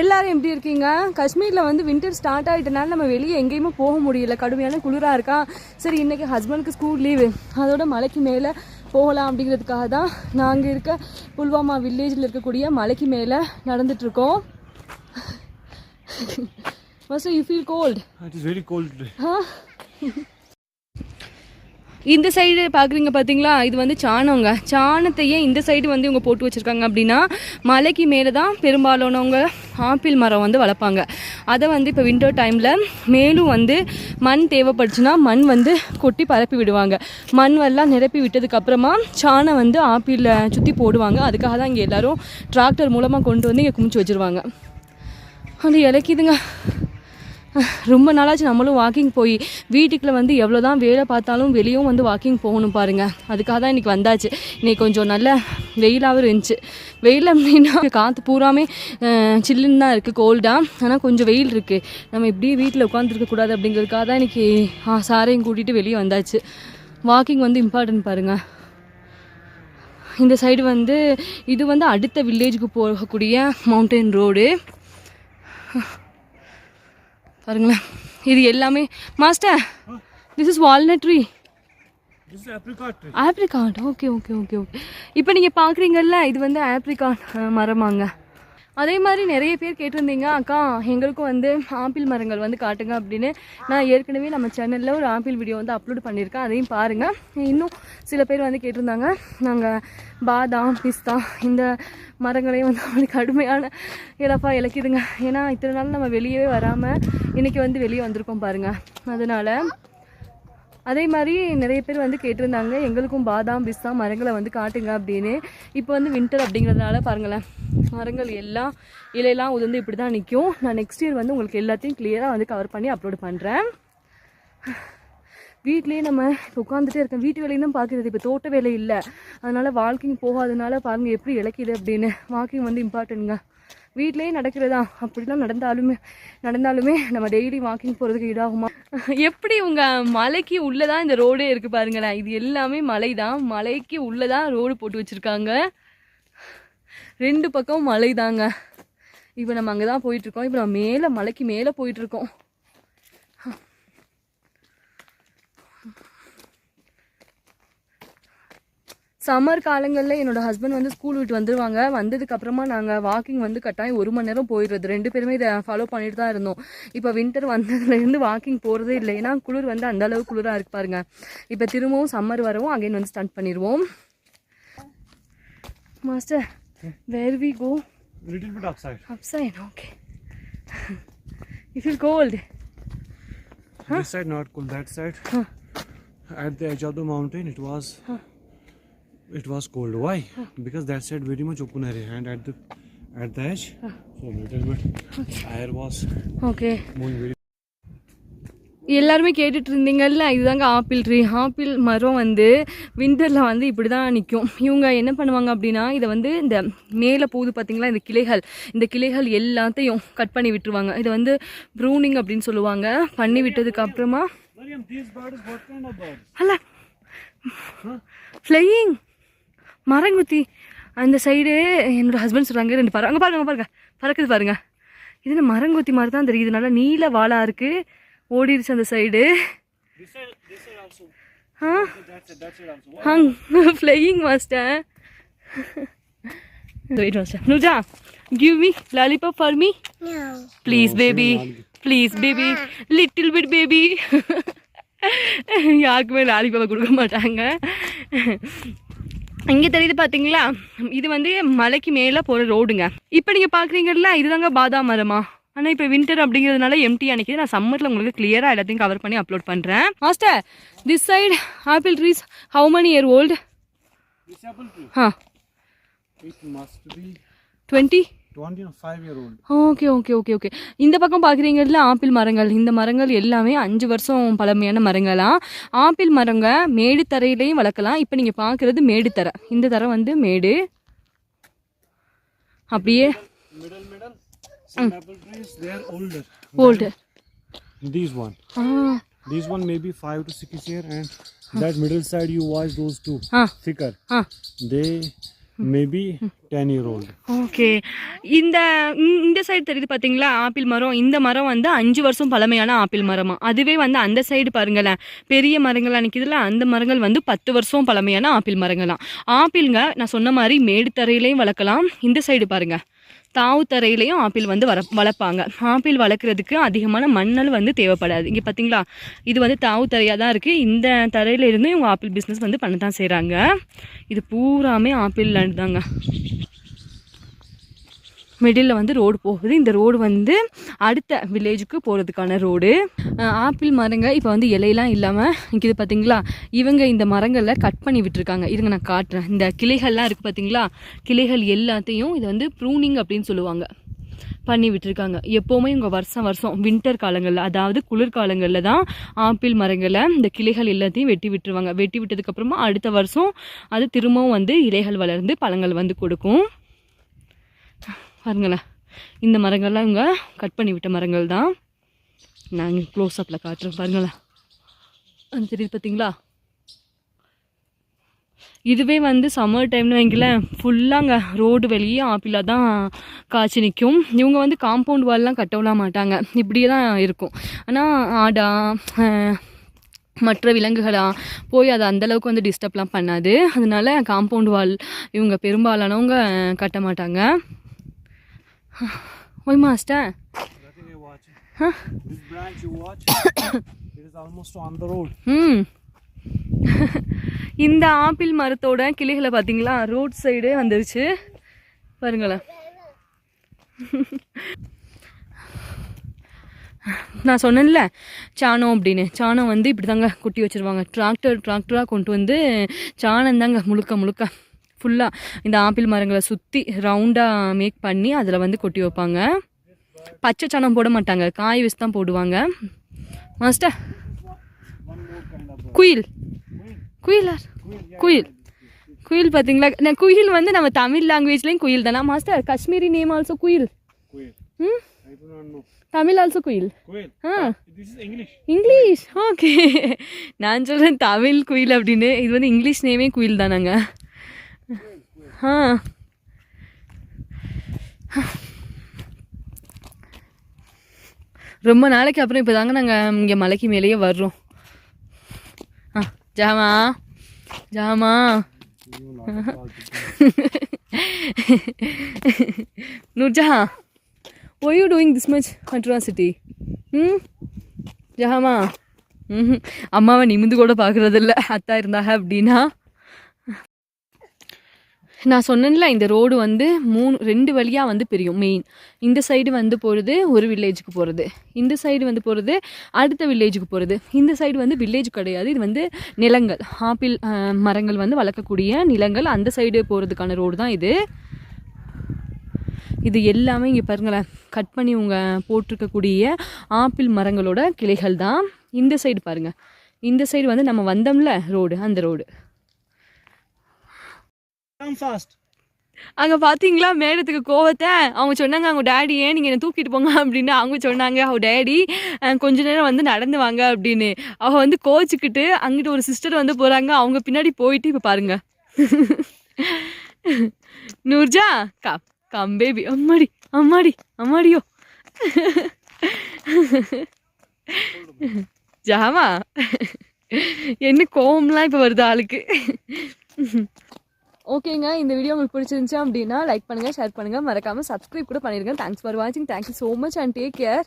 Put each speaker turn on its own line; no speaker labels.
எல்லாரும் எப்படி இருக்கீங்க? காஷ்மீரில் வந்து வின்டர் ஸ்டார்ட் ஆகிட்டனால நம்ம வெளியே எங்கேயுமே போக முடியல. கடுமையான குளிராக இருக்கா? சரி இன்னைக்கு ஹஸ்பண்டுக்கு ஸ்கூல் லீவு அதோட மலைக்கு மேலே போகலாம் அப்படிங்கிறதுக்காக தான் நாங்கள் இருக்க புல்வாமா வில்லேஜில் இருக்கக்கூடிய மலைக்கு மேலே நடந்துட்டுருக்கோம் first you feel cold
It is very cold. Today.
இந்த சைடு பார்க்குறீங்க பார்த்தீங்களா இது வந்து சாணங்க சாணத்தையே இந்த சைடு வந்து இவங்க போட்டு வச்சுருக்காங்க அப்படின்னா மலைக்கு மேலே தான் பெரும்பாலானவங்க ஆப்பிள் மரம் வந்து வளர்ப்பாங்க. அதை வந்து இப்போ விண்டோ டைமில் மேலும் வந்து மண் தேவைப்படுச்சுன்னா மண் வந்து கொட்டி பரப்பி விடுவாங்க. மண் எல்லாம் நிரப்பி விட்டதுக்கப்புறமா சாணம் வந்து ஆப்பிளில் சுற்றி போடுவாங்க. அதுக்காக தான் இங்கே எல்லோரும் டிராக்டர் மூலமாக கொண்டு வந்து இங்கே குமிச்சு வச்சுருவாங்க. அது இலக்கிதுங்க ரொம்ப நாளாச்சு நம்மளும் வாக்கிங் போய் வீட்டுக்குள்ள வந்து எவ்வளோ தான் வேலை பார்த்தாலும் வெளியும் வந்து வாக்கிங் போகணும் பாருங்க. அதுக்காக தான் இன்னைக்கு வந்தாச்சு. இன்னைக்கு கொஞ்சம் நல்ல வெயிலாகவும் இருந்துச்சு. வெயில் அப்படின்னா காற்று பூராமே சில்லுன்னு தான் இருக்குது கோல்டாக ஆனால் கொஞ்சம் வெயில் இருக்குது நம்ம இப்படியே வீட்டில் உட்காந்துருக்க கூடாது அப்படிங்கிறதுக்காக தான் இன்னைக்கு சாரையும் கூட்டிகிட்டு வெளியே வந்தாச்சு. வாக்கிங் வந்து இம்பார்ட்டன்ட் பாருங்கள் இந்த சைடு வந்து இது வந்து அடுத்த வில்லேஜுக்கு போகக்கூடிய மவுண்டன் ரோடு பாருங்களேன். இது எல்லாமே master this is walnut tree. Apricot okay okay okay okay இப்போ நீங்கள் பார்க்குறீங்கல்ல இது வந்து ஆப்ரிகாட் மரமாங்க. அதே மாதிரி நிறைய பேர் கேட்டிருந்தீங்க அக்கா எங்களுக்கும் வந்து ஆப்பிள் மரங்கள் வந்து காட்டுங்க அப்படின்னு. நான் ஏற்கனவே நம்ம சேனலில் ஒரு ஆப்பிள் வீடியோ வந்து அப்லோட் பண்ணியிருக்கேன் அதையும் பாருங்கள் இன்னும் சில பேர் வந்து கேட்டிருந்தாங்க நாங்கள் பாதாம் பிஸ்தா இந்த மரங்களையும் வந்து அப்படி கடுமையான இழப்பா இழக்கிதுங்க ஏன்னா இத்தனை நாள் நம்ம வெளியவே வராமல் இன்றைக்கி வந்து வெளியே வந்திருக்கோம் பாருங்கள் அதனால் அதே மாதிரி நிறைய பேர் வந்து கேட்டிருந்தாங்க எங்களுக்கும் பாதாம் பிஸ்தா மரங்களை வந்து காட்டுங்க அப்படின்னு. இப்போ வந்து வின்டர் அப்படிங்கிறதுனால பாருங்களேன் மரங்கள் எல்லாம் இலையெல்லாம் உதிர்ந்து இப்படி தான் நிற்கும் நான் நெக்ஸ்ட் இயர் வந்து உங்களுக்கு எல்லாத்தையும் கிளியராக வந்து கவர் பண்ணி அப்லோட் பண்ணுறேன் வீட்லேயே நம்ம இப்போ உட்காந்துட்டே இருக்கேன் வீட்டு வேலையும் தான் பார்க்குறது இப்போ தோட்ட வேலை இல்லை. அதனால் வாக்கிங் போகாதனால பாருங்கள் எப்படி இழக்கிது அப்படின்னு. வாக்கிங் வந்து இம்பார்ட்டன்ட்ங்க வீட்லேயே நடக்கிறதா? அப்படிலாம் நடந்தாலுமே நடந்தாலுமே நம்ம டெய்லி வாக்கிங் போகிறதுக்கு இதாகுமா எப்படி உங்கள் மலைக்கு உள்ளதான் இந்த ரோடே இருக்குது பாருங்களேன். இது எல்லாமே மலை தான் மலைக்கு உள்ளதான் ரோடு போட்டு வச்சுருக்காங்க. ரெண்டு பக்கம் மலை தாங்க இப்போ நம்ம அங்கே தான் போயிட்டுருக்கோம் இப்போ நம்ம மேலே மலைக்கு மேலே போயிட்டுருக்கோம் சம்மர் காலங்களில் என்னோட ஹஸ்பண்ட் வந்து ஸ்கூல் விட்டு வந்துருவாங்க. வந்ததுக்கு அப்புறமா நாங்கள் வாக்கிங் வந்து கட்டாயம் ஒரு மணி நேரம் போயிடுறது. ரெண்டு பேருமே இதை ஃபாலோ பண்ணிட்டு தான் இருந்தோம். இப்போ வின்டர் வந்ததுலேருந்து வாக்கிங் போகிறதே இல்லை. ஏன்னா குளிர் வந்து அந்த அளவு குளிராக இருக்கு பாருங்க. இப்போ திரும்பவும் சம்மர் வரவும் அகைன் வந்து ஸ்டார்ட் பண்ணிடுவோம். Master where we go
Little bit upside.
Upside okay if you cold
This side not cool. That side, at the edge of the mountain, it was. It was cold. Why? Because that side very much open area, and at the at the edge, so little bit air was
okay
moving very.
எல்லாருமே கேட்டுட்டு இருந்தீங்கல்ல இதுதாங்க apple tree apple மரம் வந்து விண்டரில் வந்து இப்படி தான் நிற்கும் இவங்க என்ன பண்ணுவாங்க அப்படின்னா இதை வந்து இந்த மேலே போகுது பார்த்தீங்களா இந்த கிளைகள் இந்த கிளைகள் எல்லாத்தையும் கட் பண்ணி விட்டுருவாங்க இதை வந்து ப்ரூனிங் அப்படின்னு சொல்லுவாங்க பண்ணி விட்டதுக்கு அப்புறமா
Mariam, these birds, what kind of birds?
அல்ல ஃப்ளையிங் மரங்குத்தி அந்த சைடு என்னோட ஹஸ்பண்ட் சொல்கிறாங்க ரெண்டு பறவை. அங்கே பாருங்க பாருங்க. பறக்குது பாருங்க. இது என்ன மரங்குத்தி மாதிரி தான் தெரியுது. நல்லா நீல வாழா இருக்குது ஓடிடுச்சு அந்த side hang flying master wait master Nooja give me lollipop for me please baby please baby little bit baby யாருக்குமே லாலிபாப்பை கொடுக்க மாட்டாங்க. இங்கே தெரியுது பார்த்தீங்களா இது வந்து மலைக்கு மேலே போகிற ரோடுங்க. இப்போ நீங்கள் பார்க்குறீங்கல்ல இதுதாங்க பாதாம் மரமா? ஆனால் இப்போ வின்டர் அப்படிங்கிறதுனால எம்டி அன்னைக்கு நான் சம்மரில் உங்களுக்கு கிளியராக எல்லாத்தையும் கவர் பண்ணி அப்லோட் பண்ணுறேன் master this side apple trees how many year old ah twenty
25 year old.
Okay okay okay okay இந்த பக்கம் பார்க்குறீங்கல்ல ஆப்பிள் மரங்கள். இந்த மரங்கள் எல்லாமே அஞ்சு வருஷம் பழமையான மரங்களா? ஆப்பிள் மரங்க மேடு தரையிலையும் வளர்க்கலாம். இப்போ நீங்கள் பார்க்குறது மேடு தரை. இந்த தரை வந்து மேடு. அப்படியே. Old
These one.
Ah.
These one maybe five to six year, and that middle side you watch those two.
Ah.
Thicker.
Ah.
They maybe ten year old
okay இந்த இந்த- சைடு தெரியுது பார்த்தீங்களா ஆப்பிள் மரம். இந்த மரம் வந்து அஞ்சு வருஷம் பழமையான ஆப்பிள் மரமா? அதுவே வந்து அந்த சைடு பாருங்களேன். பெரிய மரங்கள்லாம் நிற்கிதுல அந்த மரங்கள் வந்து பத்து வருஷம் பழமையான ஆப்பிள் மரங்களாம் ஆப்பிள்ங்க நான் சொன்ன மாதிரி மேடு தரையிலையும் வளர்க்கலாம். இந்த சைடு பாருங்கள் தாவு தரையிலையும் ஆப்பிள் வந்து வர வளர்ப்பாங்க. ஆப்பிள் வளர்க்குறதுக்கு அதிகமான மண்ணல் வந்து தேவைப்படாது. இங்கே பார்த்தீங்களா இது வந்து தாவு தரையாக தான் இருக்குது இந்த தரையில இருந்து இவங்க ஆப்பிள் பிஸ்னஸ் வந்து பண்ண தான் செய்கிறாங்க இது பூராமே ஆப்பிள் லேண்ட் தாங்க. மிடில் வந்து ரோடு போகுது. இந்த ரோடு வந்து அடுத்த வில்லேஜுக்கு போகிறதுக்கான ரோடு ஆப்பிள் மரங்க இப்போ வந்து இலையெல்லாம் இல்லாமல் இது பார்த்தீங்களா இவங்க இந்த மரங்களை கட் பண்ணி விட்டுருக்காங்க. இதுங்க நான் காட்டுறேன். இந்த கிளைகள்லாம் இருக்குது பார்த்தீங்களா கிளைகள் எல்லாத்தையும் இது வந்து ப்ரூனிங் அப்படின்னு சொல்லுவாங்க. பண்ணி விட்டுருக்காங்க. எப்போவுமே இவங்க வருஷம் வருஷம் வின்டர் காலங்களில் அதாவது குளிர்காலங்களில் தான் ஆப்பிள் மரங்களை இந்த கிளைகள் எல்லாத்தையும் வெட்டி விட்டுருவாங்க. வெட்டி விட்டதுக்கப்புறமா அடுத்த வருஷம் அது திரும்பவும் வந்து இலைகள் வளர்ந்து பழங்கள் வந்து கொடுக்கும். பாருங்களேன். இந்த மரங்கள்லாம் இவங்க கட் பண்ணி விட்ட மரங்கள் தான். நாங்கள் க்ளோஸ் அப்பில் காட்டுறோம் பாருங்களேன். அது தெரியுது பார்த்தீங்களா இதுவே வந்து சம்மர் டைம்னு வைங்களேன் அங்கே ரோடு வெளியே ஆப்பிளாக தான் காய்ச்சி நிற்கும். இவங்க வந்து காம்பவுண்ட் வால்லாம் கட்டவிட மாட்டாங்க. இப்படியே தான் இருக்கும். ஆனால் ஆடா மற்ற விலங்குகளாக போய் அது அந்தளவுக்கு வந்து டிஸ்டர்ப்லாம் பண்ணாது. அதனால காம்பவுண்ட் வால் இவங்க பெரும்பாலானவங்க கட்ட மாட்டாங்க. Why master
Nothing I watch. This branch you watch, it is almost on the road.
ம் இந்த ஆப்பிள் மரத்தோட கிளைகளை பார்த்தீங்களா? ரோட் சைடே வந்துருச்சு. பாருங்களேன். நான் சொன்னேன்ல சாணம் அப்படின்னு. சாணம் வந்து இப்படி தாங்க கொட்டி வச்சுருவாங்க. டிராக்டர் டிராக்டராக கொண்டு வந்து சாணம் தாங்க முழுக்க முழுக்க. ஃபுல்லாக இந்த ஆப்பிள் மரங்களை சுற்றி ரவுண்டாக மேக் பண்ணி அதில் வந்து கொட்டி வைப்பாங்க. பச்சை சாணம் போட மாட்டாங்க. காய் வச்சு தான் போடுவாங்க. மாஸ்டர் குயில். குயிலார் குயில். குயில் பார்த்தீங்களா நான் குயில் வந்து நம்ம தமிழ் லாங்குவேஜ்லேயும் குயில் தானா மாஸ்டர் காஷ்மீரி நேம் ஆல்சோ குயில். ம்? தமிழ் ஆல்சோ குயில். ஆ. இங்கிலீஷ் ஓகே நான் சொல்கிறேன் தமிழ் குயில் அப்படின்னு. இது வந்து இங்கிலீஷ் நேமே குயில் தானாங்க. ரொம்ப நாளைக்கு அப்புறம் இப்போ தாங்க நாங்கள் இங்கே மலைக்கு மேலேயே வர்றோம். ஆ ஜாமா. ஜாமா.
Nurjahan not you doing
Nurjahan, why are you doing this much atrocity? ம் ஜஹாமா. ம் அம்மாவை நிமிந்து கூட பார்க்குறதில்ல. அத்தா இருந்தாங்க அப்படின்னா. நான் சொன்னேன்ல இந்த ரோடு வந்து மூணு ரெண்டு வழியாக வந்து பிரியும் மெயின் இந்த சைடு வந்து போகிறது ஒரு வில்லேஜுக்கு போகிறது இந்த சைடு வந்து போகிறது அடுத்த வில்லேஜுக்கு போகிறது இந்த சைடு வந்து வில்லேஜ் கிடையாது இது வந்து நிலங்கள். ஆப்பிள் மரங்கள் வந்து வளர்க்கக்கூடிய நிலங்கள். அந்த சைடு போகிறதுக்கான ரோடு தான் இது. இது எல்லாமே இங்கே பாருங்களேன் கட் பண்ணி உங்கள் போட்டிருக்கக்கூடிய ஆப்பிள் மரங்களோட கிளைகள் தான். இந்த சைடு பாருங்கள் இந்த சைடு வந்து நம்ம வந்தோம்ல ரோடு அந்த ரோடு
கம் ஃபாஸ்ட்
அங்கே பார்த்தீங்களா மேடத்துக்கு கோவத்தை. அவங்க சொன்னாங்க அவங்க டேடி ஏன் நீங்கள் என்னை தூக்கிட்டு போங்க? அப்படின்னு அவங்க சொன்னாங்க அவங்க டேடி கொஞ்ச நேரம் வந்து நடந்து வாங்க அப்படின்னு. அவ வந்து கோச்சிக்கிட்டு அங்கிட்டு ஒரு சிஸ்டர் வந்து போகிறாங்க அவங்க பின்னாடி போயிட்டு இப்போ பாருங்க. நூர்ஜா கம் கம் பேபி அம்மாடி அம்மாடி அம்மாடியோ. ஜாமா. என்ன கோவம்லாம் இப்போ வருது ஆளுக்கு. ஓகேங்க இந்த வீடியோ உங்களுக்கு பிடிச்சிருந்துச்சு அப்படின்னா லைக் பண்ணுங்கள் ஷேர் பண்ணுங்கள் மறக்காமல் சப்ஸ்கிரைப் கூட பண்ணிடுங்க தேங்க்ஸ் ஃபார் வாட்சிங் thank you so much and take care